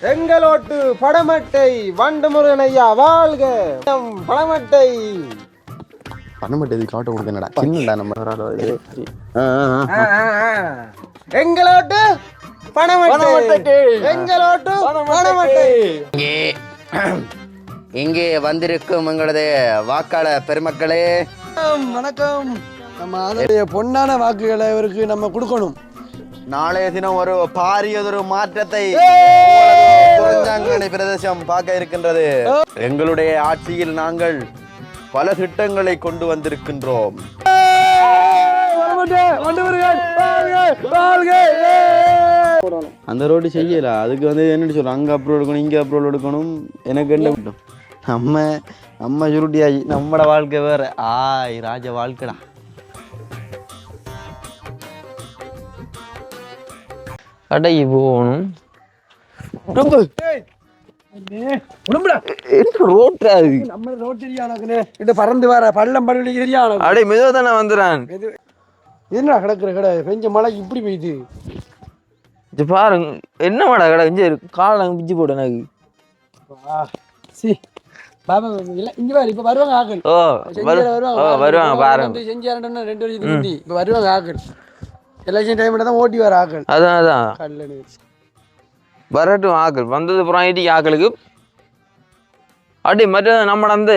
எங்களோட்டு படமட்டை வண்டமுருகன் ஐயா வாழ்க. நம் படமட்டை. பண்ணமட்டு இது காட்ட கொடுக்க என்னடா? சின்னடா நம்ம. எங்களோட்டு பணமட்டை. எங்களோட்டு பணமட்டை. இங்கே இங்கே வந்திருக்கும் எங்களது வாக்காளர் பெருமக்களே. வணக்கம் நம்ம அதனுடைய பொன்னான வாக்குகளை இவருக்கு நம்ம கொடுக்கணும். நாளைய தினம் ஒரு பாரியதொரு மாற்றத்தை பிரதேசம் பார்க்க இருக்கின்றது. எங்களுடைய ஆட்சியில் நாங்கள் பல திட்டங்களை கொண்டு வந்திருக்கின்றோம். அந்த ரோடு செய்யல. அதுக்கு வந்து என்ன சொல்றோம் அங்க அப்ரோட் எடுக்கணும் இங்க அப்ரோட் எடுக்கணும். எனக்கு என்ன விட்டோம் நம்ம நம்ம சுருட்டியாகி நம்மட வாழ்க்கை வேற. ஆய் ராஜ வாழ்க்கைடா. கடைக்கு போகணும். ரோட்டா அது நம்ம ரோட் தெரியானே இது பறந்து வர பள்ளம் பள்ளி தெரியான அடே மெதுவா தானே வந்துடுறான் என்ன கிடக்குற கடை? பெஞ்ச மழைக்கு இப்படி பெய்யுது இது பாருங்க என்ன மாடா கடை? இங்கே காலை பிச்சு போடு எனக்கு. சி. பாபா இல்ல இங்க பாரு இப்ப வருவாங்க ஆக்கள். ஓ வரு செஞ்சியால ஓ வருவாங்க பாருங்க. வந்து செஞ்சியாரன்னா ரெண்டு வருஷத்துக்கு இப்ப வருவாங்க ஆக்கள். எலெக்ஷன் டைம்ல தான் ஓட்டி வர ஆக்கள். அதான் அதான். கல்லணு வரட்டும் ஆக்கள். வந்தது ஐடிக்கு ஆக்களுக்கு. அடி மற்ற நம்ம அந்த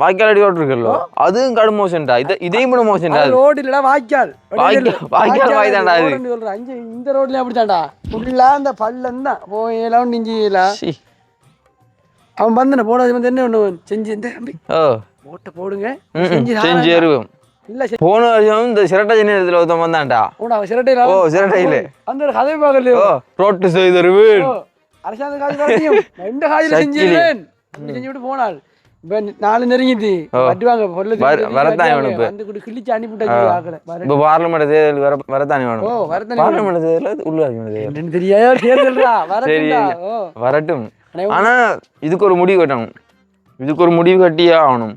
வாய்க்கால் அடி இருக்குல்ல அதுவும் கடும் மோசன்டா இது இதையும் கூட மோசன்டா ரோடு இல்லடா வாய்க்கால். வாய்க்கால், வாய் தான்டா. ரோடுன்னு சொல்றேன். அங்க இந்த ரோட்ல அப்படித்தான்டா. ஃபுல்லா அந்த பள்ளம் தான் போயெல்லாம் நிஞ்சில. அவன் வந்தன போன வந்து என்ன ஒண்ணு செஞ்சு இந்த ஓ. ஓட்ட போடுங்க. செஞ்சு செஞ்சு தாரேன். இல்ல போன வருஷம் இந்த சிரட்டை சின்னத்தில் ஒருத்தன் வந்தான்டா. சிரட்டையில ஓ சிரட்டையில. அந்த ஒரு கதை பார்க்கல ஓ ரோட்டு செய்தொரு வீடு அரசாங்க காசு காட்டியும் இந்த காதில செஞ்சிருவேன். செஞ்சு விட்டு போனாள். இப்ப நாலு நெருங்கிது. வட்டுவாங்க பொருள் வர- வரத்தான் இவனு இப்ப. வந்து கூட கிழிச்சு அனுப்பிட்டாங்க இப்போ பார்லிமெண்ட் தேர்தல் வர வரத்தானே ஓ வேணும் வரத்தனி பார்லிமெண்ட் தேர்தல் உள்ளாட்சி தேர்தல் தெரியாது? தேர்தல்டா வரட்டும். ஆனா ஆனா இதுக்கு ஒரு முடிவு கட்டணும். இதுக்கு ஒரு முடிவு கட்டியே ஆகணும்.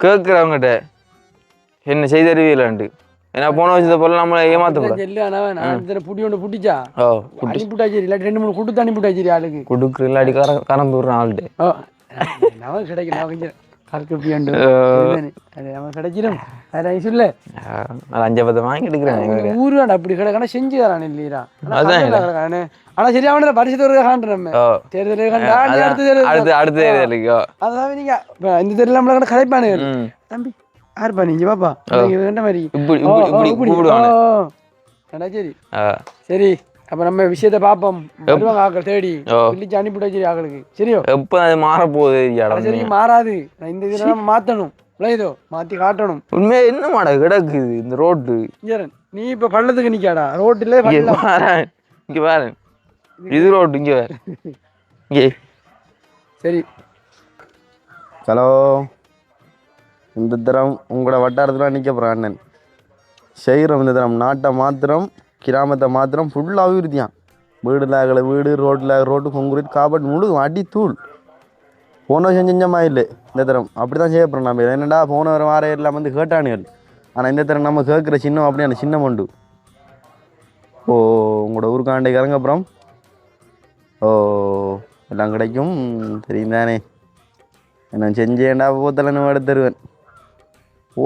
கேட்குறவங்ககிட்ட என்ன செய்தறிவியலான்ட்டு ஏன்னா போன வருஷத்தை போல நம்மளை ஏமாத்தக்கூடாது. செல்லு ஆனா நான் இந்த புடி ஒன்று புட்டிச்சா ஓ அனுப்பிவிட்டா சரி இல்லாட்டி ரெண்டு மூணு கொடுத்து அனுப்பிவிட்டா சரி ஆளுக்கு. குடுக்குற இல்லாடி கர கறந்து விடுறான் ஆள்கிட்ட ஓ நமக்கு கிடைக்கும் நான் கொஞ்சம் கறக்கு பியாண்டு அது நமக்கு கிடைச்சிடும் வேற சொல்ல. அஞ்சு பத்து வாங்கி எடுக்கிறேன். எங்களுக்கு ஊருவாடா அப்படி கிடக்கான செஞ்சு தரான் இல்லையா அதான் இல்ல. ஆனா சரி அவன பரிசு ஒரு காண்ற நம்ம. ஓ. தேர்தல் கண்டா நீ அதான். அடுத்த தேர்தல் அடுத்து அடுத்த தேர்தலுக்கு ஓ. அதான் நீங்க இப்ப இந்த தேர்தல் நம்மள கூட கலைப்பானு ம். தம்பி யாருப்பா நீங்க பாப்பா நீங்க மாதிரி சரி ஆ. சரி அப்ப நம்ம விஷயத்தை பாப்போம் வருவாங்க ஆக்கள் தேடி ஓ. பிள்ளிச்சு அனுப்பிவிட்டா சரி ஆக்களுக்கு சரிയോ எப்போ அது மாறப்போகுது இடம் சரி மாறாது நான் இந்த இதில் நம்ம மாத்தணும் விளையுதோ மாத்தி காட்டணும் உண்மையா என்ன மாட கிடக்குது இந்த ரோட்டு நீ இப்ப பள்ளத்துக்கு நிக்காடா ரோட்டிலே இங்க பள்ளம் பாரு இங்க பாரு இது ரோட்டு இங்க பாரு இங்கே சரி ஹலோ இந்த தரம் உங்களோட வட்டாரத்தில் நிற்க போகிறான் அண்ணன். செய்கிறோம் இந்த தரம் நாட்டை மாத்திரம் கிராமத்தை மாத்திரம் ஃபுல்லாக அபிவிருத்தியான் வீடு அகல வீடு ரோட்டில் ரோட்டு கொங்குரீட் காபட் முழு அடி தூள் போன செஞ்சமா இல்லை இந்த தரம் அப்படி தான் செய்ய போகிறோம் நம்ம. என்னடா போன வர வார எல்லாம் வந்து கேட்டானுகள். ஆனால் இந்த தரம் நம்ம கேட்குற சின்னம் அப்படியான சின்ன மண்டு ஓ உங்களோட ஊருக்காண்டை இறங்க அப்புறம் ஓ எல்லாம் கிடைக்கும். தெரியும் தானே நான் செஞ்சேன்டா போத்தலை எடுத்து தருவேன் ஓ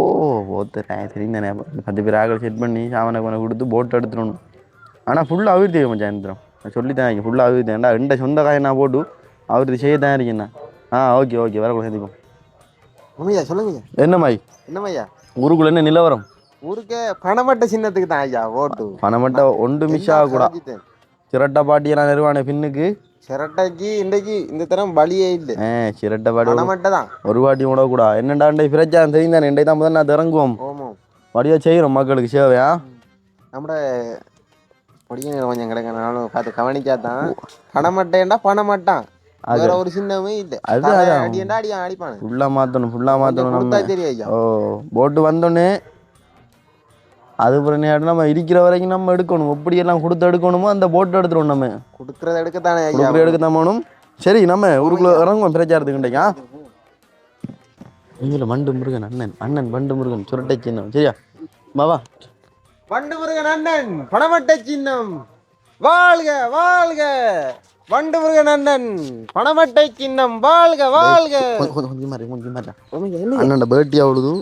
தெரியும் தானே. பத்து பேர் ஆக்கள் செட் பண்ணி சாவனை கொண்டு கொடுத்து போட்டு எடுத்துடணும். ஆனால் ஃபுல்லாக அவிர்த்தி மச்சான் இந்த நான் சொல்லி தான் இருக்கேன் ஃபுல்லாக அவிர்த்தி. ஏன்டா ரெண்ட சொந்த காயை நான் போட்டு அவிர்த்தி செய்ய தான் இருக்கேண்ணா ஆ ஓகே ஓகே வர கூட சந்திப்போம் உண்மையா சொல்லுங்க. என்ன மாய்? ஊருக்குள்ள என்ன நிலவரம்? ஊருக்கே பணமட்டை சின்னத்துக்கு தான் ஐயா ஓட்டு. பணமட்ட ஒன்று மிஸ் ஆகக்கூடாது. சிரட்டை பாட்டியெல்லாம் நிறுவானே பின்னுக்கு. சிரட்டைக்கு இன்றைக்கு இந்த தரம் வழியே இல்லை. ஏ சிரட்டை பாட்டி பணமட்டை தான். ஒரு வாட்டி விடக்கூடா என்னடா இண்டை பிரச்சனை தெரியும் தானே இண்டை தான் முதல்ல நான் இறங்குவோம். ஓமோ வடிவா செய்கிறோம் மக்களுக்கு சேவையா? நம்மட பொடிய கொஞ்சம் கிடக்கனாலும் பார்த்து கவனிக்காதான் பணமட்டைண்டா பணமட்டான். வேற ஒரு சின்னமே இல்லை. அடியான் அடிப்பானு. ஃபுல்லாக மாற்றணும் ஃபுல்லாக கொஞ்சம் மாற்றணும் கொடுத்தா நம்ம ஓ போட்டு வந்தோடனே அதுக்கப்புறம் நேரம் நம்ம இருக்கிற வரைக்கும் நம்ம எடுக்கணும் எப்படியெல்லாம் கொடுத்து எடுக்கணுமோ அந்த போட்டு எடுத்துருவோம் நம்ம கொடுக்கறத எடுக்கத்தானே ஐயா கொடுக்குற எடுக்க தான் போகணும் சரி நம்ம ஊருக்குள்ள இறங்குவோம் பிரச்சாரத்துக்கு இன்றைக்கா இதில் மண்டு முருகன் அண்ணன் அண்ணன் மண்டு முருகன் சுரட்டை சின்னம் சரியா மாவா பண்டு முருகன் அண்ணன் பணமட்டை சின்னம் வாழ்க வாழ்க வண்டு முருகன் அண்ணன் பணமட்டை சின்னம் வாழ்க வாழ்க கொஞ்சம் கொஞ்சம் கொஞ்சம் மாதிரி கொஞ்சம் மாதிரி அண்ணன் பேட்டி அவ்வளவு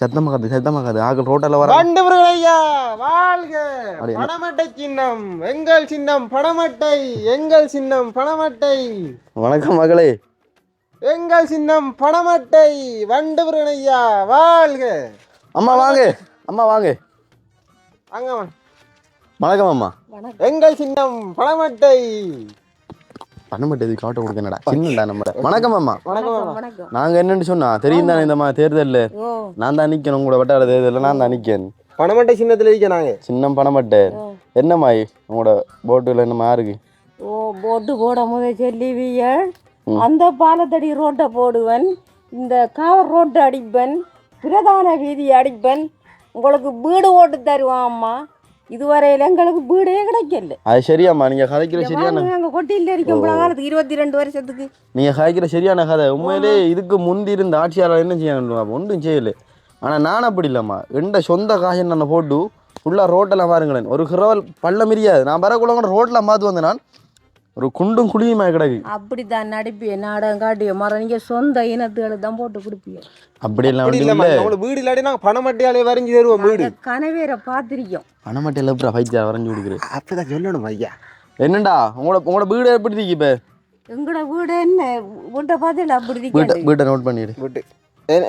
சத்தமாக்காது சத்தமாக்காது ஆக்கள் ரோட்டில் வர வண்டு முருகன் ஐயா வாழ்க? பணமட்டை சின்னம் எங்கள் சின்னம் பணமட்டை எங்கள் சின்னம் பணமட்டை. வணக்கம் மகளே. எங்கள் சின்னம் பணமட்டை வண்டு முருகன் ஐயா வாழ்க. அம்மா வாங்க. அம்மா வாங்க. அங்க வா. வணக்கம் அம்மா. எங்கள் சின்னம் பணமட்டை. பண்ண மாட்டேது காட்ட கொடுக்க என்னடா? சின்னடா நம்ம வணக்கம் அம்மா வணக்கம் வணக்கம் நாங்க என்னன்னு சொன்னா தெரியும் தானே இந்த மாதிரி தேர்தல்ல? நான் தான் நிக்கணும் உங்களோட வட்டார தேர்தலில் நான் தான் நிக்கேன். பணமட்டை சின்னத்துல இருக்க நாங்க. சின்னம் பணமட்டை. என்னம்மா உங்களோட போட்டுல என்னம்மா இருக்கு? ஓ போட்டு போட முத சொல்லிவியல் அந்த பாலத்தடி ரோட்டை போடுவன். இந்த காவர் ரோட்டை அடிப்பன். பிரதான வீதி அடிப்பன். உங்களுக்கு வீடு ஓட்டு தருவான் அம்மா. இதுவரையில் எங்களுக்கு வீடே கிடைக்கல. அது சரியாம்மா. நீங்க கதைக்கிற சரியான நாங்கள் கொட்டியில் இருக்கோம் காலத்துக்கு இருபத்தி ரெண்டு வருஷத்துக்கு. நீங்க கதைக்கிற சரியான கதை. உண்மையிலே இதுக்கு முந்தி இருந்த ஆட்சியாளர் என்ன செய்யணும் ஒன்றும் செய்யல. ஆனா நான் அப்படி இல்லம்மா. எந்த சொந்த காசை நான் போட்டு ஃபுல்லாக ரோட்டெல்லாம் பாருங்களேன். ஒரு கிரவல் பள்ளம் மிரியாது நான் வரக்குள்ள கூட ரோட்டில் பார்த்து வந்தேன் நான். ஒரு குண்டும் குழியுமா கிடக்கு. அப்படித்தான் நடிப்பிய நாடகம் காட்டிய. மரம் நீங்கள் சொந்த இனத்துகளை தான் போட்டு கொடுப்பீங்க அப்படி உங்களுக்கு வீடு இல்லாட்டி நாங்க பணமட்டையாலே வரைஞ்சி தருவோம் வீடு. நாங்க கனவேரை பார்த்திருக்கோம். பணமட்டையில் எப்படி பைத்தியா வரைஞ்சி கொடுக்குறது? அப்பதான் சொல்லணும் ஐயா. என்னண்டா உங்களோட உங்களோட வீடு எப்படி இருக்கு இப்போ? எங்களோட வீடு என்ன? வீட்டை பார்த்துல அப்படி வீட்டை வீட்டை நோட் பண்ணிடு. வீட்டு.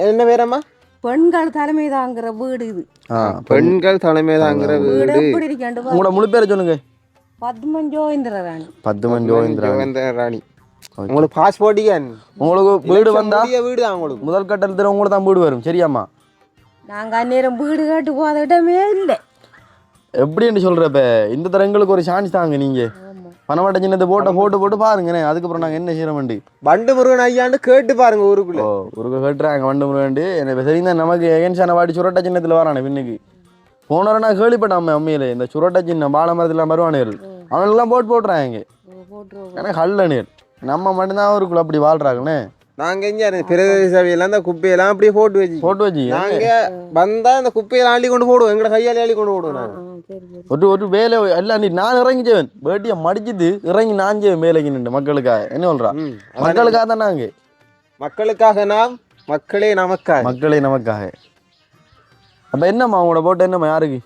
என்ன பேரம்மா? பெண்கள் தலைமை தாங்கிற வீடு இது. ஆ பெண்கள் தலைமைதாங்கிற வீடு வீடு. எப்படி. உங்களோட முழு பேரை சொல்லுங்க. ஜோயிந்திரா ஜோகேந்திர ராணி உங்களுக்கு பாஸ்போர்ட் உங்களுக்கு வீடு வந்தா வீடு தான் உங்களுக்கு முதல் கட்டத்தில் உங்களுக்கு தான் வீடு வரும் சரியாம்மா நாங்க அந்நேரம் வீடு கேட்டு போத இடமே இல்லை எப்படின்னு சொல்றப்ப இந்த தரங்களுக்கு ஒரு சான்ஸ் தாங்க நீங்க. பணமாட்ட சின்னத்தை போட்ட போட்டு போட்டு பாருங்கண்ணே அதுக்கப்புறம் நாங்க என்ன செய்யறோம் வண்டு முருகன் ஐயான்னு கேட்டு பாருங்க ஊருக்குள்ள ஒரு கேட்டுறாங்க வண்டு முருகண்டு என்ன சரிதான் நமக்கு எகன்சான வாடி சுரட்ட சின்னத்துல வரானே பின்னுக்கு போனவரை நான் கேள்விப்பட்டேன் அம்மா அம்மையில இந்த சுரட்ட சின்னம் பால மரத்துல வருவானுகள் அவனுக்கெல்லாம் போட்டு போட்டுறாங்க ஏன்னா கல்லணியர் நம்ம மட்டும்தான் ஊருக்குள்ள அப்படி வாழ்றாங்கண்ணே. நாங்க எங்க பிரதேச சபையெல்லாம் இந்த குப்பையெல்லாம் அப்படியே போட்டு வச்சு. போட்டு வச்சு. நாங்க வந்தா இந்த குப்பையெல்லாம் அள்ளி கொண்டு போடுவோம். எங்கட கையால அள்ளி கொண்டு போடுவோம் நாங்க. ஒரு ஒரு வேலை எல்லாம் நீ நான் இறங்கிச்சவன் வேட்டியை மடிச்சிட்டு இறங்கி நான் செய்வேன் வேலைக்கு நின்று. மக்களுக்காக. என்ன சொல்றா. மக்களுக்காக தான் நாங்க மக்களுக்காக நாம் மக்களே நமக்காக. மக்களே நமக்காக. அப்ப என்னம்மா உங்களோட போட்டு என்னம்மா யாருக்கு?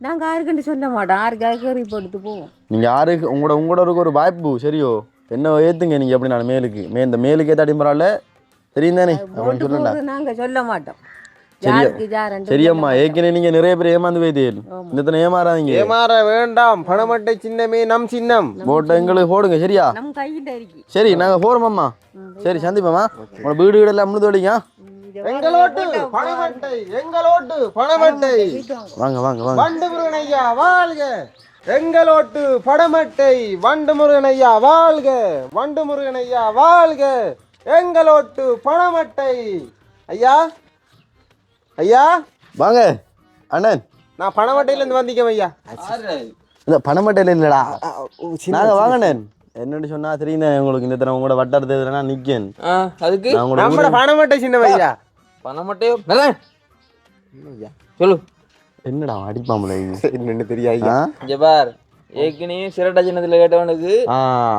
நாங்க யாருக்குன்னு சொல்ல மாட்டோம் யாருக்காக கேறி போட்டு போவோம். நீங்க யாருக்கு உங்களோட உங்களோட இருக்க ஒரு வாய்ப்பு சரியோ? என்ன ஏத்துங்க நீங்க எப்படி நான் மேலுக்கு? மே இந்த மேலுக்கு ஏத்தாடி பரவாயில்ல. தெரியும் தானே? அப்படின்னு போட்டு சொல்லல போறது நாங்க சொல்ல மாட்டோம் சரியம்மா ஏற்கனவே நீங்க நிறைய பேர் ஏமாந்து போயிட்டீங்க. இந்த ஏமாறாதீங்க. ஏமாற வேண்டாம். பணமட்டை சின்னமே நம் சின்னம். போட்டு எங்களுக்கு போடுங்க சரியா? சரி நாங்க போறோம்மா ம், சரி சந்திப்போம்மா. உங்களோட வீடு வீடு எல்லாம் எங்களோட்டு பணமட்டை எங்களோட்டு பணமட்டை போயிட்டு வாங்க. வாங்க வாங்க. வண்டு முருகன் ஐயா வாழ்க. எங்களோட்டு படமட்டை வண்டு முருகன் ஐயா வாழ்க. வண்டு முருகன் ஐயா வாழ்க. எங்களோட்டு பணமட்டை ஐயா? ஐயா? வாங்க அண்ணன். நான் பணமட்டையில இருந்து வந்திக்கேன் ஐயா. இந்த பணமட்டையில இல்லடா. ஆ, ஓ, சின்ன- நாங்க வாங்கினேன் என்னன்னு சொன்னா தெரியும் தானே உங்களுக்கு இந்த தடவை உங்களோட வட்டாரத்தை நான் நிக்கேன். அதுக்கு? நம்மட பணமட்டை சின்ன ஐயா. பண்ண மாட்டேயோ நல்லா சொல்லு. என்னடா அடிப்பாமல என்னன்னு தெரியா ஐயா ஆ? இங்க பார். ஏற்கனவே சிரட்ட சின்னத்துல கேட்டவனுக்கு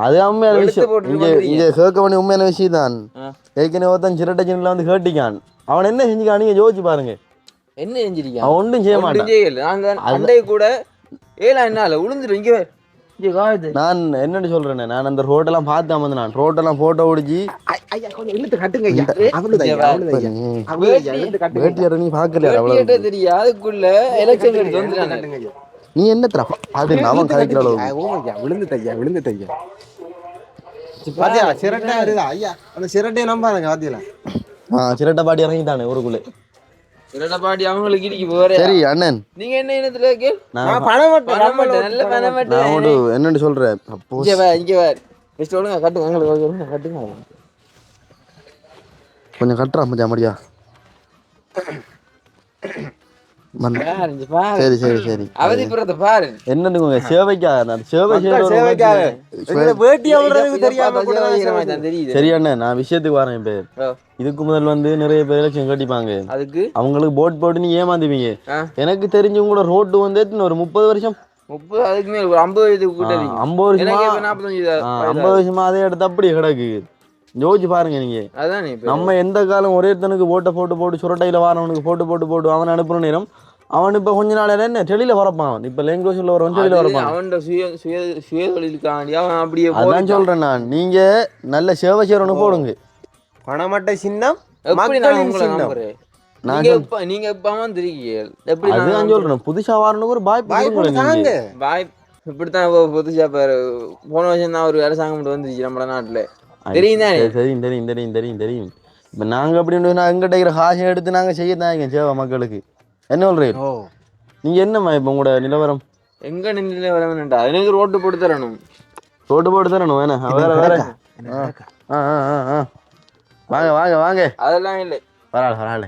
அது உண்மையான விஷயம். இங்க. இங்க கேட்க வேண்டிய உண்மையான விஷயம் தான். ஏற்கனவே ஒருத்தன் சிரட்ட சின்னல வந்து கேட்டிக்கான். அவன் என்ன செஞ்சுக்கான் நீங்க யோசிச்சு பாருங்க. என்ன செஞ்சிருக்கான்? அவன் ஒன்றும் செய்ய மாட்டான். நாங்க அண்டை கூட ஏலா என்னால விழுந்துரும் இங்க நான் என்னன்னு சொல்றேன் நான் அந்த ரோட்டெல்லாம் பார்த்தேன் வந்து நான் ரோட்டெல்லாம் போட்டோ கொஞ்சம் இழுத்து கட்டுங்க. வேட்டியார நீ பார்க்கல கேட்ட அவ்வளவு? தெரியா அதுக்குள்ள எலெக்ஷன் எடுத்து. நீ என்ன தர அது அவன் கதைக்கிற ஐயா. விழுந்துட்டு ஐயா விழுந்துட்டு ஐயா. பாத்தியா சிரட்டை இருக்குதா ஐயா அந்த சிரட்டையை நம்பாருங்க பாத்தியா? ஆ சிரட்டை பாட்டி இறங்கிட்டானே ஊருக்குள்ளே. சிரட்ட பாட்டி அவங்களுக்கு இடிக்கு போறே சரி அண்ணன். நீங்க என்ன இனத்துல நான் நல்ல நான் ஒரு என்னன்னு சொல்றேன். அப்போ இங்க வா இங்க வா. கட்டுங்க எங்களுக்கு கட்டுங்க கொஞ்சம் கட்டுறான் மச்சா மடியா சரி சரி சரி. அவதிப்புறத்தை பாரு என்னன்னு சேவைக்காக நான் சேவை சேவைக்காக வேட்டி அவங்களுக்கு தெரியாம கூட நான் விஷயத்துக்கு வரேன் இப்ப. இதுக்கு முதல் வந்து நிறைய பேர் எலெக்ஷன் கட்டிப்பாங்க. அதுக்கு? அவங்களுக்கு போட் போட்டு நீ ஏமாந்துவீங்க. எனக்கு தெரிஞ்சு உங்களோட ரோட்டு வந்து ஒரு முப்பது வருஷம். முப்பது அதுக்கு மேல ஒரு ஐம்பது கூட. ஐம்பது வருஷமா? ஐம்பது வருஷமா அதே எடுத்து அப்படி கிடக்கு. யோசிச்சு பாருங்க நீங்க. அதான் இப்ப நம்ம எந்த காலம் ஒரே ஒருத்தனுக்கு போட்டை போட்டு போட்டு சுரட்டையில வாரவனுக்கு போட்டு போட்டு போட்டு அவன் அனுப்புற நேரம் அவன் இப்ப கொஞ்ச நாள் என்ன டெலியில வரப்பான் அவன். இப்ப லேங்குவேஜ்ல வரவன் டெலியில அது வரப்பான். அவனோட சுய சுய சுய தொழிலுக்காண்டி அவன் அப்படியே அதான். சொல்றேன் நான். நீங்க நல்ல சேவை செய்யறவனு போடுங்க. பணமட்டை சின்னம் எப்படி மக்களின் சின்னம். நீங்க நீங்க எப்ப வந்திருக்கீங்க எப்படி நான் அதுதான் சொல்றேன். புதுசா வரணுக்கு ஒரு நீங்க. வாய் இப்படித்தான் இப்போ புதுசா பாரு போன வருஷம் தான் ஒரு அரசாங்கம் வந்துருச்சு நம்ம நாட்டுல. தெரியும் தானே? சரி, தெரியும் தெரியும் தெரியும் தெரியும் தெரியும். இப்ப நாங்க அப்படி நான் எங்கிட்ட இருக்கிற காசை எடுத்து நாங்க செய்யத்தாங்க சேவை மக்களுக்கு. என்ன சொல்றீங்க ஓ. நீங்க என்னம்மா இப்ப உங்களோட நிலவரம்? எங்க நின்று வர வேணும்டா எனக்கு ரோட்டு போட்டு தரணும். ரோட்டு போட்டு தரணும் வேணா. வேற வேற. வாங்க வாங்க வாங்க. அதெல்லாம் இல்லை. பரவாயில்ல பரவாயில்ல.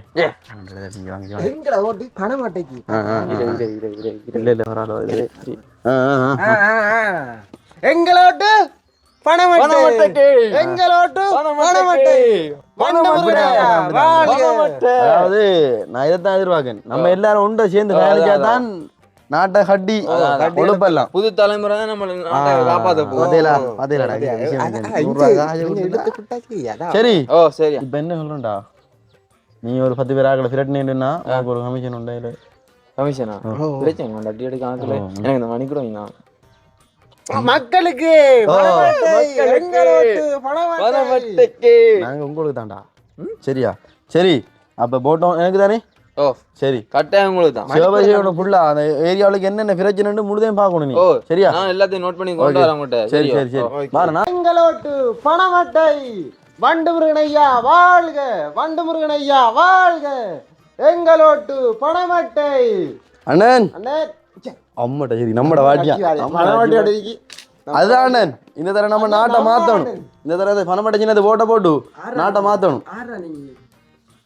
எங்களோட்டு? பணமட்டை. எங்களோட்டு பணமட்டை. அதாவது நான் இதைத்தான் எதிர்பார்க்கேன். நம்ம எல்லாரும் ஒன்றை சேர்ந்து வேலைக்கா தான் நாட்டை கட்டி ஒழுப்பெல்லாம். புது தலைமுறை தான் நம்ம காப்பாத்த. சரி. ஓ சரியா. இப்ப என்ன சொல்றேன்டா? நீ ஒரு பத்து பேர் ஆகல பிரட்டினா உனக்கு ஒரு கமிஷன் உண்டா கமிஷனா பிரச்சனை எனக்கு இந்த மணிக்கூட மக்களுக்கு. நாங்க உங்களுக்கு தான்டா. சரியா? சரி அப்ப போட்டோம். எனக்கு தானே? ஓ சரி. கட்டாயம் உங்களுக்கு தான். சிவபேசியோட ஃபுல்லா அந்த ஏரியாவுக்கு என்னென்ன பிரச்சனைன்னு முழுதையும் பார்க்கணும் நீ. ஓ சரியா? நான் எல்லாத்தையும் நோட் பண்ணி கொண்டு வரேன் உங்கள்கிட்ட. சரி? சரி சரி. பாருண்ணா எங்களோட்டு பணமட்டை வண்டு முருகனையா வாழ்க. வண்டு முருகனையா வாழ்க. எங்களோட்டு பணமட்டை அண்ணன். அண்ணே அம்மட்ட சரி நம்மட வாட்டியா? பணமட்டை அடிக்கி அதுதான். அண்ணன் இந்த தடவை நம்ம நாட்டை மாத்தணும். இந்த தடவை பணமட்ட சின்னது போட்ட போட்டு நாட்டை மாத்தணும். ஆறா நீங்க.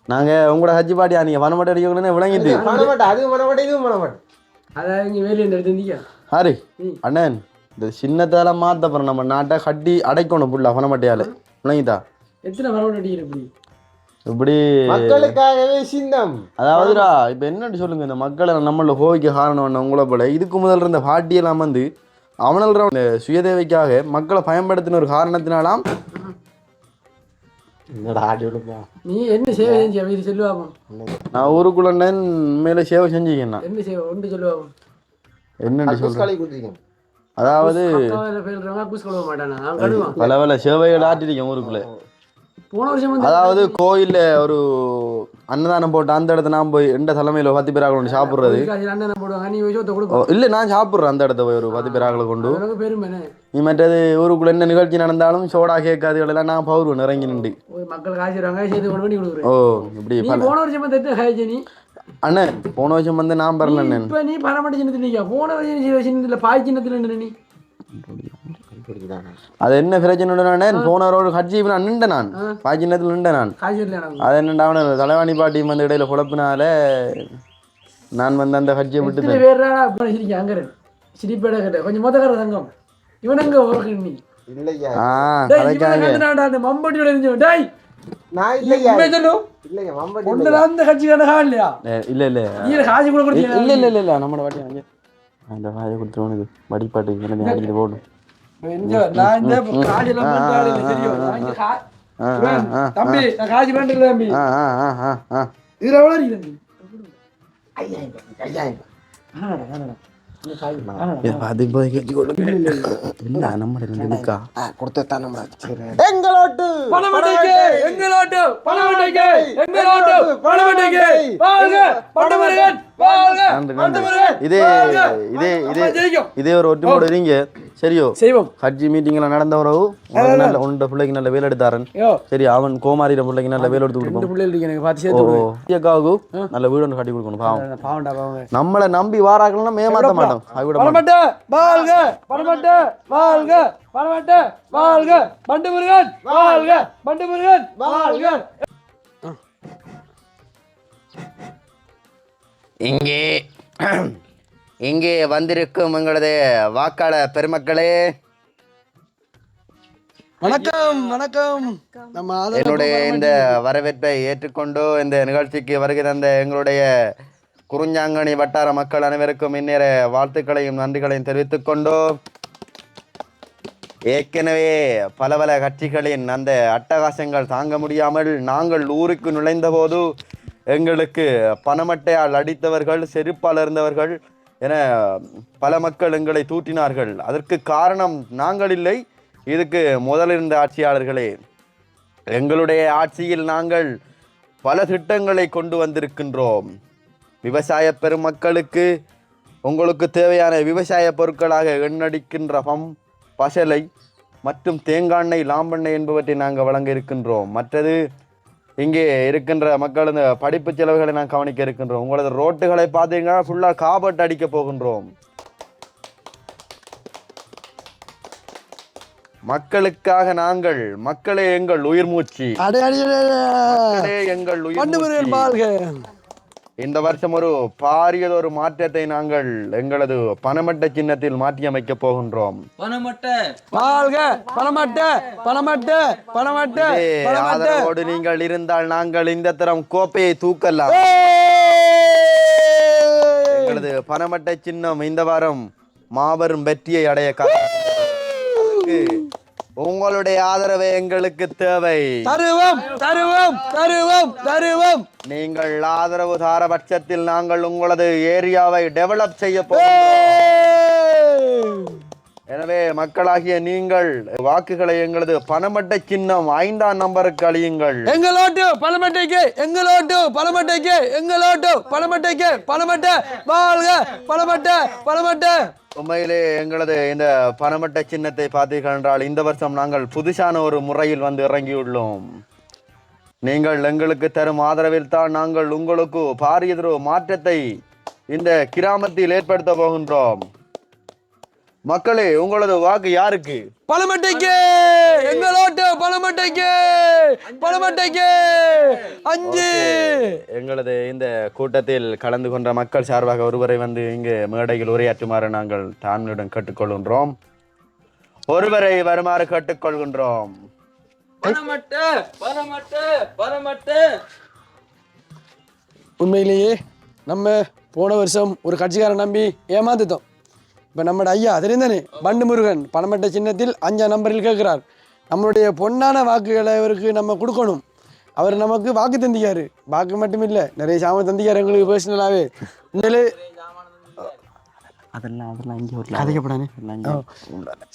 நாங்க உங்களோட ஹஜ்ஜி பாட்டியா? நீங்க பணமட்ட அடிக்கணும்னு விளங்கிட்டு. பணமட்டை அது பணமட்டை இது பணமட்டை ஹாரி அண்ணன் இந்த சின்னத்தால மாத்த போறோம் நம்ம நாட்டை கட்டி அடைக்கணும் புள்ள பணமட்டையால விளங்கிட்டா? எத்தனை மரம் அடிக்கிற இப்படி மக்களுக்காகவே சின்னம். அதாவதுடா இப்ப என்னன்னு சொல்லுங்க இந்த மக்களை நம்மள கோவிக்க காரணம் என்ன உங்களை போல. இதுக்கு முதல்ல இருந்த பாட்டியெல்லாம் வந்து அவனல்ற இந்த சுயதேவைக்காக மக்களை பயன்படுத்தின ஒரு காரணத்தினாலாம் நீ என்ன சேவை செஞ்சு வீடு சொல்லுவாங்க நான் ஊருக்குள்ள மேல சேவை செஞ்சுக்கேன் என்ன சேவை? ஒன்று சொல்லுவாங்க என்னன்னு சொல்றேன். அதாவது பல பல சேவைகள் ஆட்டிருக்கேன் ஊருக்குள்ள. போன வருஷம் வந்து அதாவது கோயில்ல ஒரு அன்னதானம் போட்டு அந்த இடத்த நான் போய் எந்த தலைமையில பத்து பேர் ஆகணும் சாப்பிடுறது? அண்ணன் போடுவாங்க. நீ விஷயத்தை ஓ, கொடுப்போம் இல்ல நான் சாப்பிடுறேன் அந்த இடத்த போய் ஒரு பத்து பேர் ஆகலை கொண்டு. பெருமை நீ மற்றது ஊருக்குள்ள என்ன நிகழ்ச்சி நடந்தாலும் சோடா கேட்காது எல்லாம் நான் பவுருவேன் இறங்கி நின்று. ஒரு மக்கள் காசு தருவாங்க செய்து கொண்டு பண்ணி கொடுக்குறேன் ஓ இப்படி போன வருஷம் காய்ச்சி நீ? அண்ணன் போன வருஷம் வந்து நான் பரல இப்ப நீ பரமட்ட சின்னத்துல போன வருஷம் சின்னத்துல பாய் சின்னத்துல நின்று நீ. அது என்ன பிரச்சனை போன ஒரு கட்சி நான். நின்ற நான். பாக்கினத்தில் நின்ற நான். அது என்னடா தலைவாணி பாட்டி வந்து இடையில குழப்பினால நான் வந்து அந்த பேரா அப்படி சிரிக்க அங்க சிரிப்பேட கிட்ட கொஞ்சம் மொத்தக்கார சங்கம் இவனங்க ஒரு நீ? இல்லையா? ஆ டேய் இவனை டேய் நான் இல்லையா? சொல்லு. இல்லையா அந்த இல்லையா? இல்ல இல்ல. நீ கூட கொடுத்தீங்க இல்ல இல்ல இல்ல வாட்டி அந்த கொடுத்துருவனுக்கு வடிப்பாட்டு போடும் தம்பி நான் காசு பண்றேன் தம்பி. இதுல எவ்வளவு இருக்கு தம்பி? இது எங்களோட்டு பணமட்டைக்கு எங்களோட்டு பணமட்டைக்கு எங்களோட்டு பணமட்டைக்கு வாழ்க வாழ்க ஒரு ஒற்றுமையோட இருங்க சரியோ? செய்வோம். கட்சி மீட்டிங்ல நடந்த உறவு நல்ல உன்னோட பிள்ளைக்கு நல்ல வேலை எடுத்தாரன். சரி அவன் கோமாரியிட பிள்ளைக்கு நல்ல வேலை எடுத்து கொடுப்போம். பிள்ளைகள் இருக்கு எனக்கு பார்த்து ஓ சேர்த்து நல்ல வீடு ஒன்று கட்டி கொடுக்கணும் பாவம். பாவண்டா பாவங்க. நம்மளை நம்பி வாராக்கள்னா ஏமாத்த மாட்டோம். அது விட மாட்டோம். பணமட்ட வாழ்க பணமட்ட வாழ்க பணமட்ட வாழ்க. பண்டு முருகன் வாழ்க பண்டு முருகன் வாழ்க. இங்கே இங்கே வந்திருக்கும் எங்களது வாக்காளர் பெருமக்களே. வணக்கம் வணக்கம். நம்ம என்னுடைய இந்த வரவேற்பை ஏற்றுக்கொண்டு இந்த நிகழ்ச்சிக்கு வருகை தந்த எங்களுடைய குறிஞ்சாங்கணி வட்டார மக்கள் அனைவருக்கும் இந்நேர வாழ்த்துக்களையும் நன்றிகளையும் தெரிவித்துக் கொண்டு ஏற்கனவே பல பல கட்சிகளின் அந்த அட்டகாசங்கள் தாங்க முடியாமல் நாங்கள் ஊருக்கு நுழைந்த போது எங்களுக்கு பணமட்டையால் அடித்தவர்கள் செருப்பால் இருந்தவர்கள் என பல மக்கள் எங்களை தூற்றினார்கள். அதற்கு காரணம் நாங்கள் இல்லை. இதுக்கு முதலிருந்த ஆட்சியாளர்களே எங்களுடைய ஆட்சியில் நாங்கள் பல திட்டங்களை கொண்டு வந்திருக்கின்றோம். விவசாய பெருமக்களுக்கு உங்களுக்கு தேவையான விவசாய பொருட்களாக எண்ணடிக்கின்ற பம் பசலை மற்றும் தேங்காய் எண்ணெய் லாம்பெண்ணெய் என்பவற்றை நாங்கள் வழங்க இருக்கின்றோம். மற்றது இங்கே இருக்கின்ற மக்கள் இந்த படிப்பு செலவுகளை நான் கவனிக்க இருக்கின்றோம். உங்களது ரோட்டுகளை பார்த்தீங்கன்னா ஃபுல்லாக காபட் அடிக்க போகின்றோம். மக்களுக்காக நாங்கள் மக்களே எங்கள் உயிர் மூச்சு. எங்கள் உயிர் இந்த வருஷம் ஒரு பாரியதொரு மாற்றத்தை நாங்கள் எங்களது பணமட்ட சின்னத்தில் போகின்றோம். பணமட்ட. இதே பணமட்ட. ஆதரவோடு நீங்கள் இருந்தால் நாங்கள் இந்த தரம் கோப்பையை தூக்கலாம். எங்களது பணமட்ட சின்னம் இந்த வாரம் மாபெரும் வெற்றியை அடைய உங்களுடைய ஆதரவு எங்களுக்கு தேவை. தருவோம் தருவோம் தருவோம் தருவோம். நீங்கள் ஆதரவு தார பட்சத்தில் நாங்கள் உங்களது ஏரியாவை டெவலப் செய்ய போகிறோம் எனவே மக்களாகிய நீங்கள் வாக்குகளை எங்களது பணமட்ட சின்னம் ஐந்தாம் நம்பருக்கு அழியுங்கள். எங்களோட்டு பணமட்டைக்கு எங்களோட்டு பணமட்டைக்கு எங்களோட்டு பணமட்டைக்கு பணமட்டை வாழ்க பணமட்டை பணமட்டை. உண்மையிலே எங்களது இந்த பணமட்ட சின்னத்தை பார்த்தீர்கள் என்றால் இந்த வருஷம் நாங்கள் புதுசான ஒரு முறையில் வந்து இறங்கியுள்ளோம். நீங்கள் எங்களுக்கு தரும் ஆதரவில் தான் நாங்கள் உங்களுக்கு பாரியதொரு மாற்றத்தை இந்த கிராமத்தில் ஏற்படுத்த போகின்றோம். மக்களே உங்களது வாக்கு யாருக்கு? பணமட்டைக்கு எங்களோட்டு பணமட்டைக்கு பணமட்டைக்கு அஞ்சு! எங்களது இந்த கூட்டத்தில் கலந்து கொண்ட மக்கள் சார்பாக ஒருவரை வந்து இங்கு மேடையில் உரையாற்றுமாறு நாங்கள் தாழ்மையுடன் கேட்டுக்கொள்கின்றோம். ஒருவரை வருமாறு கேட்டுக்கொள்கின்றோம். உண்மையிலேயே நம்ம போன வருஷம் ஒரு கட்சிக்காரன் நம்பி ஏமாந்துட்டோம். இப்போ நம்மளோட ஐயா தெரிந்தானே பண்டு முருகன் பணமட்ட சின்னத்தில் அஞ்சாம் நம்பரில் கேட்குறார். நம்மளுடைய பொன்னான வாக்குகளை அவருக்கு நம்ம கொடுக்கணும். அவர் நமக்கு வாக்கு தந்திக்காரு. வாக்கு மட்டும் இல்லை நிறைய சாமான் தந்திக்காரு எங்களுக்கு பர்சனலாகவே உண்மையிலே அதெல்லாம் அதெல்லாம் இங்கே ஒரு கதைக்கப்படானே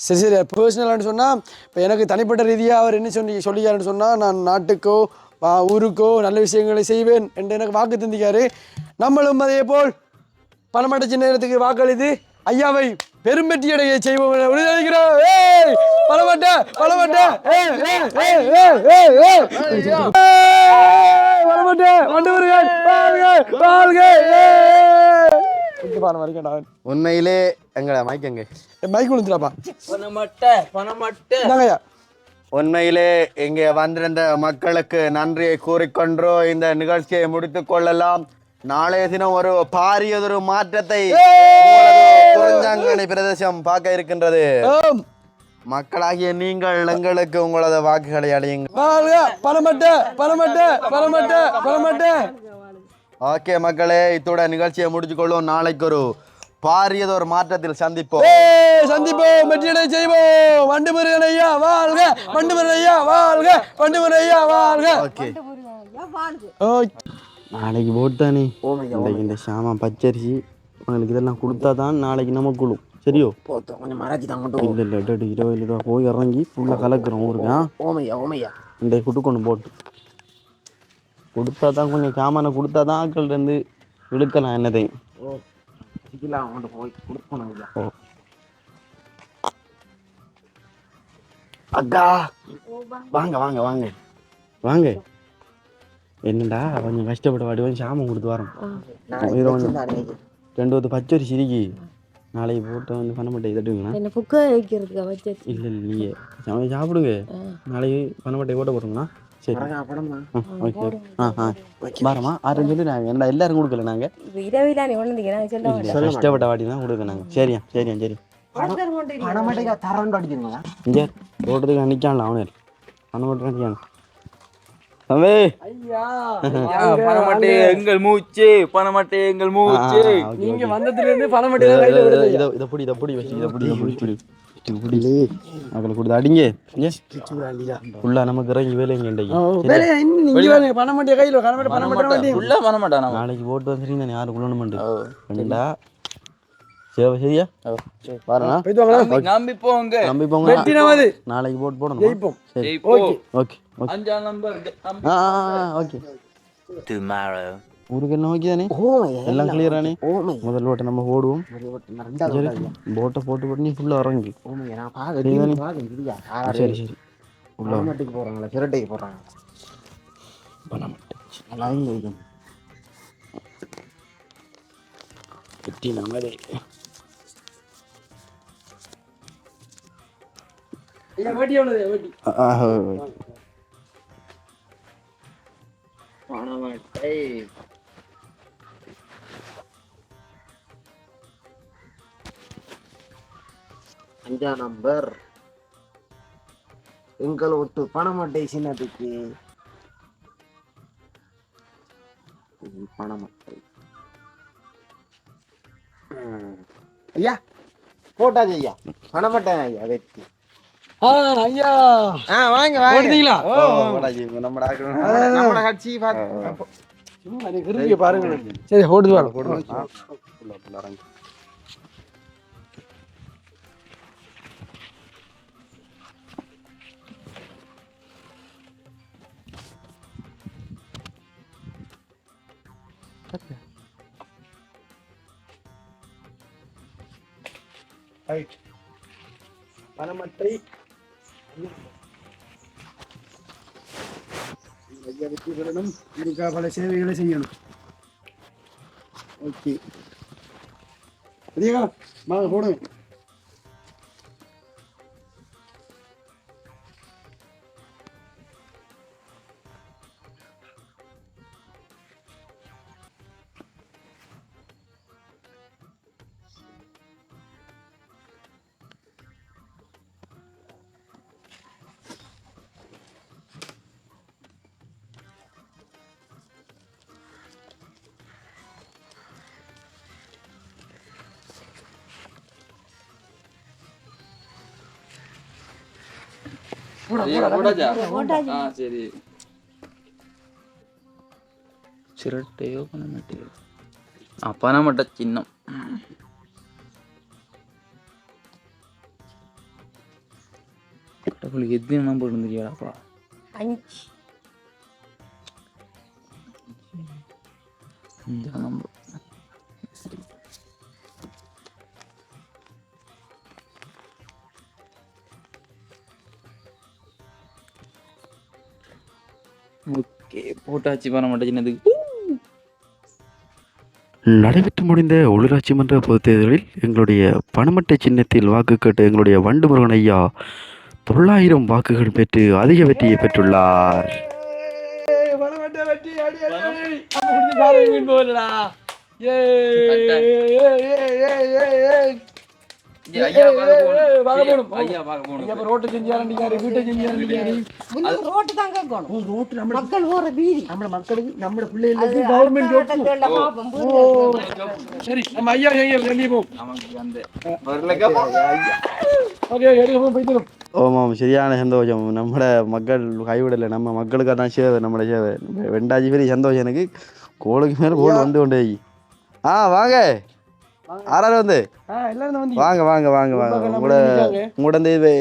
சரி சரி பர்சனலான்னு சொன்னால் இப்போ எனக்கு தனிப்பட்ட ரீதியாக அவர் என்ன சொல்லி சொல்லிக்காருன்னு சொன்னால் நான் நாட்டுக்கோ ஊருக்கோ நல்ல விஷயங்களை செய்வேன் என்று எனக்கு வாக்கு தந்திக்காரு. நம்மளும் அதே போல் பணமட்ட சின்ன நேரத்துக்கு வாக்களித்து ஐயாவை பெரும்பெற்றி அடைய செய்வோம் என உறுதியளிக்கிறோம் ஏய் பணமட்ட பணமட்ட ஏய் ஏய் ஏய் ஏய் ஏய் ஏய். பணமட்ட வண்டவர்கள் வாழ்க வாழ்க. ஏய். இது பாரு வரைக்கும் நான் உண்மையிலே எங்களை மைக்கங்க மைக் விழுந்துடாப்பா இந்தாங்கய்யா உண்மையிலே இங்கே வந்திருந்த மக்களுக்கு நன்றியை கூறிக்கொண்டு இந்த நிகழ்ச்சியை முடித்துக் கொள்ளலாம். நாளைய தினம் ஒரு பாரியதொரு மாற்றத்தை குறிஞ்சாங்கனி பிரதேசம் பார்க்க இருக்கின்றது. மக்களாகிய நீங்கள் எங்களுக்கு உங்களது வாக்குகளை அழியுங்கள் பணமட்ட பணமட்ட பணமட்ட பணமட்ட ஓகே மக்களே இத்துடன் நிகழ்ச்சியை முடிச்சு கொள்வோம் நாளைக்கு ஒரு பாரியதொரு மாற்றத்தில் சந்திப்போம். சந்திப்போம் வெற்றியடை செய்வோம். வண்டு முருகன் ஐயா வாழ்க. வண்டு முருகன் ஐயா வாழ்க. வண்டு முருகன் ஐயா வாழ்க. ஓகே. நாளைக்கு போட்டு தானே இந்த சாமான் பச்சரிசி. உங்களுக்கு இதெல்லாம் கொடுத்தா தான் நாளைக்கு நம்ம குழு. சரியோ? கொஞ்சம் மறைச்சி தான் இல்லை இல்லை எட்டு இருபது ரூபா போய் இறங்கி ஃபுல்லாக கலக்குறோம் ஊருக்கு ஓமையா ஓமையா. இந்த குடுக்கணும் போட்டு. கொடுத்தா தான் கொஞ்சம் சாமானை கொடுத்தா தான் ஆட்கள் இருந்து இழுக்கலாம் என்னதையும் சிக்கலாம் கொண்டு போய் கொடுக்கணும் ஐயா. ஓ. அக்கா வாங்க வாங்க வாங்க. வாங்க. என்னடா கொஞ்சம் கஷ்டப்பட வாடி கொஞ்சம் சாமான் கொடுத்து வரோம் ரெண்டு வந்து பச்சரி சிரிக்கி நாளைக்கு போட்டு வந்து பண்ண மாட்டேன். தட்டுவீங்களா என்ன புக்க வைக்கிறதுக்கு வச்சு இல்லை இல்லை நீங்கள் சமையல் சாப்பிடுங்க. நாளைக்கு பண்ண மாட்டேன். ஓட்ட போட்டுங்களா சரி. ஓகே ஆ ஆ. பாரம்மா ஆறு சொல்லி நாங்கள் என்ன எல்லாரும் கொடுக்கல நாங்கள் நீ ஒன்று சொல்ல கஷ்டப்பட்ட வாட்டி தான் கொடுக்க நாங்கள் சரியா சரியா சரி இங்கே ரோட்டத்துக்கு நிற்கான்ல அவனே. பண்ண மாட்டேன் நிற்கான் தம்பி. ஐயா. பணமட்டை எங்கள் மூச்சு பணமட்டை எங்கள் மூச்சு. நீங்க வந்ததுல இருந்து பணம் மட்டும் தான் கையில விடுது இதை இதை பிடி இதை பிடி வச்சு இதை பிடி இதை பிடி பிடி இது பிடி. அதில் கொடுத்து அடிங்க. ஃபுல்லா நமக்கு இறங்கி வேலைங்க இன்றைக்கு? வேலை இன்னும் நீங்க வேலைங்க பணம் மட்டும் கையில பணம் மட்டும் பணம் மட்டும். மாட்டீங்க ஃபுல்லா பணமாட்டானா நாளைக்கு குள்ளணும் சரி சரியா? வரேண்ணா நம்பி- போங்க நம்பி போங்க. வெட்டி நமது நாளைக்கு போட்டு போடணும்? ஜெயிப்போம். சரி. ஓகே. ஓகே அஞ்சாம் நம்பர் நம்பி- ஆ ஓகே. ஊருக்கு என்ன ஓகே தானே? எல்லாம் கிளியர் தானே? முதல் ஓட்டை நம்ம ஓடுவோம் போட்டை போட்டு போட்டு நீ ஃபுல்லாக இறங்கி. சரி சரி. போறாங்களா? சிரட்டைக்கு நம்மளே ஐயா வெட்டி எவ்வளவு வெட்டி ஆ. அஞ்சா நம்பர் எங்கள் ஒட்டு பணமட்டை சின்னத்துக்கு இது பணமட்டை. ஐயா போட்டாச்சு ஐயா. பணமட்டை ஐயா வெற்றி ஆ ஐயா. ஆ வாங்க வாங்க. ஓ, நம்ம டாக்டர் நம்ம கட்சி பார்த்து சும்மா நீ கிருமியை பாருங்க. சரி ஓடுது வெற்றி பெறணும் இதுக்காக பல சேவைகளை செய்யணும் ஓகே போட்டாச்சா? ஆ சரி. சிரட்டையோ பணமட்டையோ ஆ பணமட்டை சின்னம். உங்களுக்கு எத்தனை நம்பர் இருந்துருக்கியாப்பா அஞ்சு. அஞ்சாம் நம்பர் ஓகே போட்டாச்சு பணமட்டை சின்னதுக்கு நடைபெற்று முடிந்த உள்ளூராட்சி மன்ற பொதுத் தேர்தலில் எங்களுடைய பணமட்டை சின்னத்தில் வாக்கு கேட்டு எங்களுடைய வண்டு முருகன் ஐயா தொள்ளாயிரம் வாக்குகள் பெற்று அதிக வெற்றியை பெற்றுள்ளார். பணமட்டை ரோட்டை செஞ்சு ஆரம்பிக்காரு வீட்டை செஞ்சு ஆரம்பிக்காரு முன்னுக்கு ரோட்டு தான் கேட்கணும் ரோட்டு நம்ம மக்கள் போற வீதி. நம்ம மக்களுக்கு நம்ம பிள்ளைகளுக்கு கவர்மெண்ட் சரி நம்ம ஐயா ஐயா வெளியே போவோம் ஓமாம் சரியான சந்தோஷம். நம்மட மக்கள் கைவிடலை. நம்ம மக்களுக்காக தான் சேவை நம்மளோட சேவை. வெண்டாஜி பெரிய சந்தோஷம் எனக்கு. கோளுக்கு மேலே கோல் வந்து கொண்டே ஆ வாங்க. ஆறாரு வந்து? ஆ எல்லாரும் வந்து. வாங்க வாங்க வாங்க வாங்க. உங்களோட. உங்களோட இந்த இது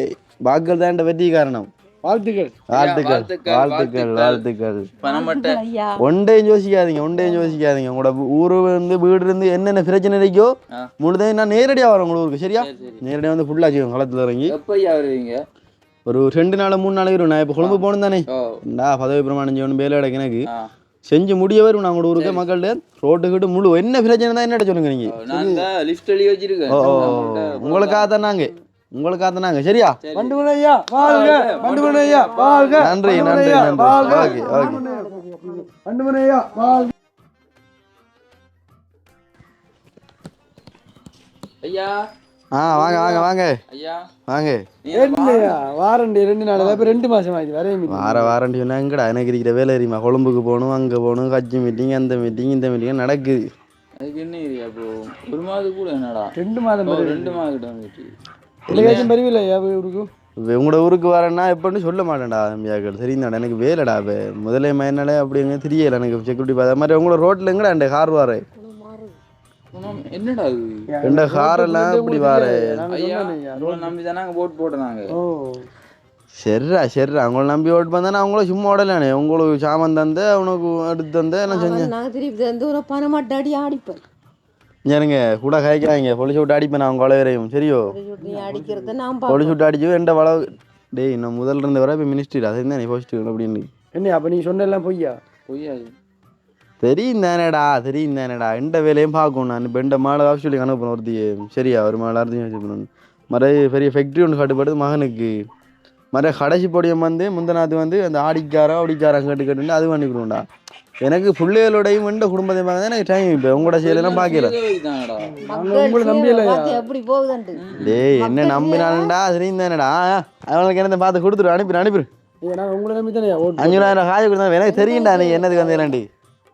வாக்குகள் தான் இந்த வெற்றி காரணம். வாழ்த்துக்கள். வாழ்த்துக்கள் வாழ்த்துக்கள், வாழ்த்துக்கள் வாழ்த்துக்கள். பணமட்டை ஐயா ஒன்றையும் யோசிக்காதீங்க ஒன்றையும் யோசிக்காதீங்க. உங்களோட ஊரு வந்து வீடு இருந்து என்னென்ன பிரச்சனை இருக்கோ. முழுதையும் நான் நேரடியாக வரேன் உங்க ஊருக்கு சரியா? சரி, சரி. நேரடியாக வந்து ஃபுல்லாக செய்வோம் களத்தில் இறங்கி. எப்ப ஐயா வருவீங்க? ஒரு ரெண்டு நாள் மூணு நாளைக்கு நான் இப்போ கொழும்பு போகணும் தானே? பதவி பிரமாணம் செய்யணும் வேலை எனக்கு. செஞ்சு முடிய வரும் நான் உங்களோட ஊருக்கு மக்கள்கிட்ட. ரோட்டு கிட்ட முழு. என்ன பிரச்சனை தான் என்னட்ட சொல்லுங்க நீங்க? நான் இந்த லிஸ்ட் எழுதி வச்சிருக்கேன். ஓ உங்களுக்காக தான் நாங்க. உங்களுக்காக தான் நாங்க. சரியா? ஐயா வாழ்க. ஐயா வாழ்க. நன்றி நன்றி ஐயா, நன்றி. வாழ்க. ஓகே ஓகே வண்டுமணி ஐயா வாழ்க. ஐயா. ஆ வாங்க வாங்க வாங்க. ஐயா. வாங்க. இல்லையா வாரண்டி ரெண்டு நாள்? இப்போ ரெண்டு மாசம் ஆயிடுச்சு வரையும் வார வாரண்டி சொன்னா எங்கடா? எனக்கு இருக்கிற வேலை தெரியுமா? கொழும்புக்கு போகணும் அங்கே போகணும் கட்சி மீட்டிங் அந்த மீட்டிங் இந்த மீட்டிங் நடக்குது. அதுக்கு என்ன ஏரியா ப்ரோ ஒரு மாதம் கூட என்னடா? ரெண்டு மாதம். ரெண்டு மாதம் கிட்ட வந்துட்டு எதுக்காச்சும் பரவில்லையா ஊருக்கு? இப்போ உங்களோட ஊருக்கு வரேன்னா எப்படின்னு சொல்ல மாட்டேன்டா தம்பியாக்கள் சரிந்தாடா எனக்கு வேலைடா இப்போ. முதலே மயனாலே அப்படி எங்கே தெரியல எனக்கு செக்யூரிட்டி பார்த்த. மாதிரி உங்களோட ரோட்டில் எங்கடா இந்த கார் வாரு? உனக்கு என்னடா இது? ரெண்ட கார் எல்லாம் இப்படி வாரு. ஐயா நம்பி தானே சரிடா சரிடா. அவங்கள நம்பி ஓட்டு வந்தானே அவங்கள சும்மா ஓடலானே உங்களுக்கு சாமான் தந்த அவனுக்கு எடுத்து தந்த நான் செஞ்சேன் நாங்கள் திருப்பி தந்து ஒரு பணமாட்டு அடி அடிப்பேன். ஏனுங்க கூட காய்க்கிறாங்க பொலிச்சு விட்டு அடிப்பேன் நான் கொலை வரையும் சரியோ? நீ அடிக்கிறத நான் பொலிச்சு விட்டு அடிச்சு எந்த வளவு? டேய் நான் முதல்ல இருந்து வர இப்போ மினிஸ்ட்ரி அது என்ன நீ ஃபர்ஸ்ட் அப்படின்னு. என்ன அப்போ நீங்கள் சொன்ன எல்லாம் பொய்யா பொய்யாது தெரியும் தானேடா தெரியும் தானேடா எந்த வேலையும் பார்க்கணும் நான் இப்போ எந்த மாலை ஆஃபீஸில் அனுப்பணும் ஒருத்தி. சரியா ஒரு மாலை அர்த்தம் மறை பெரிய ஃபேக்ட்ரி ஒன்று கட்டுப்படுது மகனுக்கு. மறை கடைசி பொடியம் வந்து முந்தநாத்து வந்து அந்த ஆடிக்காரோ ஆடிக்காரன் கட்டு கட்டுன்னு அது பண்ணிக்கணும்டா எனக்கு பிள்ளைகளோடையும் எந்த குடும்பத்தையும் பார்க்க எனக்கு டைம் இப்போ. உங்களோட செயலெல்லாம் பார்க்கல. டேய் என்ன நம்பினாலும்டா தெரியும் தானேடா அவனுக்கு என்னத்தை பார்த்து கொடுத்துரு அனுப்பிடு அனுப்பிடு ஓட்டு அஞ்சூறாயிரம் காய் கொடுத்தா எனக்கு தெரியும்டா நீ என்னதுக்கு வந்தீங்களாண்டி.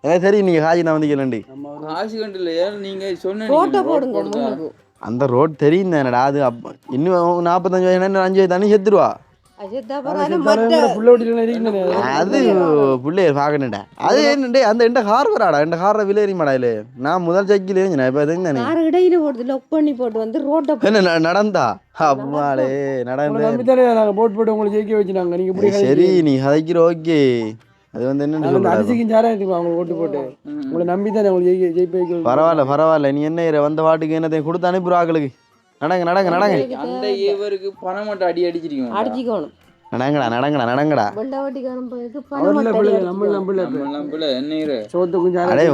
எனக்கு தெரியும் நீங்கள் காய்ச்சி நான் வந்தீங்களாண்டி காசு கண்டு இல்லையா நீங்க சொன்ன போட்டோ போடுங்க முன்னுக்கு அந்த ரோட் தெரியும் தானடா அது அப்ப இன்னும் நாற்பத்தஞ்சு வயசு இன்னும் அஞ்சு வயசு தண்ணி செத்துருவா. அது பிள்ளைய பார்க்கணுண்டா அது என்னண்டே அந்த எந்த கார் வராடா எந்த காரை விலையறிமாடா இல்லை நான் முதல் சைக்கிள் ஏஞ்சினேன் இப்போ எதுங்க தானே கார் இடையில போட்டு லொக் பண்ணி போட்டு வந்து ரோட்டை என்ன நடந்தா? அம்மாடே நடந்து. தானே நாங்கள் போட் போட்டு உங்களை ஜெயிக்க வச்சுனாங்க நீங்கள் சரி நீ கதைக்கிற ஓகே. அது வந்து என்ன எடுத்துக்கோ அவங்க ஓட்டு போட்டு. உங்களை நம்பி தானே உங்களை ஜெயிக்க ஜெயிப்ப பரவாயில்ல பரவாயில்ல. நீ என்ன வந்த வாட்டுக்கு என்னத்தையும் கொடுத்து அனுப்பிடுவா ஆக்களுக்கு. நடங்க நடங்க நடங்க. அந்த ஏவருக்கு பணம் மட்டும் அடி அடிச்சிருக்கோம் அடிச்சுக்கணும். நடங்கடா நடங்கடா நடங்கடா. அவர் அடி என்ன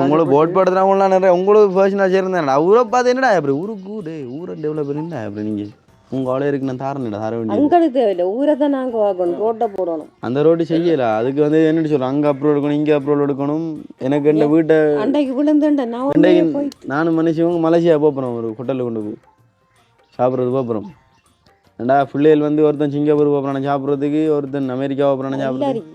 உங்களுக்கு போட் போடுறவங்களாம் நிறைய உங்களுக்கு பர்சனாக சேர்ந்தேன்டா. ஊரை பார்த்து என்னடா இப்படி ஊருக்கு டே ஊரை டெவலப் பண்ணிடா இப்படி நீங்கள் உங்கள் அவ்வளோ இருக்கு நான் தாரணுடா தர வேண்டியது. அங்களுக்கு தேவையில்லை ஊரை தான் நாங்கள் வாங்கணும் ரோட்டை போடணும். அந்த ரோடு செய்யல. அதுக்கு வந்து என்னன்னு சொல்கிறோம் அங்கே அப்ரூவல் எடுக்கணும் இங்கே அப்ரூவல் எடுக்கணும். எனக்கு என்ன வீட்டை அன்றைக்கு விழுந்துட்டேன் நான் நானும் மனுஷங்க மலேசியா போகிறோம் ஒரு ஹோட்டலில் கொண்டு போய். சாப்பிட்றது போகிறோம் ஏண்டா பிள்ளைகள் வந்து ஒருத்தன் சிங்கப்பூர் போகிறான் சாப்பிட்றதுக்கு ஒருத்தன் அமெரிக்கா போகிறான் சாப்பிட்றதுக்கு.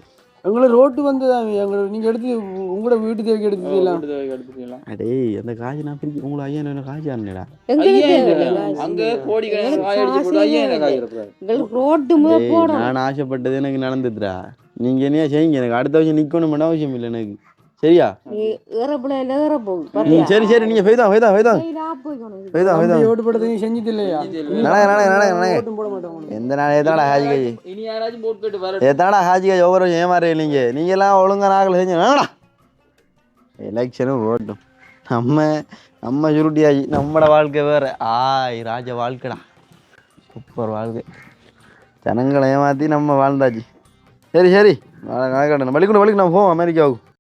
எங்களை ரோட்டு வந்து எங்களை நீங்கள் எடுத்து உங்களோட வீட்டு தேவைக்கு எடுத்து எல்லாம் எடுத்துக்கலாம் அடே அந்த காசு நான் பிரிக்க உங்களுக்கு ஐயா என்ன காசு ஆனடா. அங்க கோடி ரோட்டு முதல் நான் ஆசைப்பட்டது எனக்கு நடந்துதுடா. நீங்கள் என்னையா செய்யுங்க. எனக்கு அடுத்த வருஷம் நிற்கணும் அவசியம் இல்லை எனக்கு. சரியா? நீ? சரி சரி நீங்கள் போய்தான் போய்தான் போய்தான். கையில ஆப் போய்க்கணும் இது. போய்தான் தம்பி போய்தான். ஓட்டு போடுறது செஞ்சது இல்லையா ஓட்டும் போட மாட்டோம் எந்த நாள் எத்தனாடா ஹாஜி காஜி இனி யாராச்சும் போட் வர ஹாஜி காஜி ஒவ்வொரு ஏமாறே நீங்க நீங்க. எல்லாம் ஒழுங்கா நாங்கள் செஞ்சு வேணா எலெக்ஷனும் ஓட்டும். நம்ம நம்ம சுருட்டியாஜி நம்மட வாழ்க்கை வேற. ஆய் ராஜ வாழ்க்கைடா. சூப்பர் வாழ்க்கை. ஜனங்களை ஏமாற்றி நம்ம வாழ்ந்தாச்சு. சரி சரி. நாளைக்கு வலிக்கணும் வலிக்கணும் நம்ம போவோம் அமெரிக்காவுக்கு.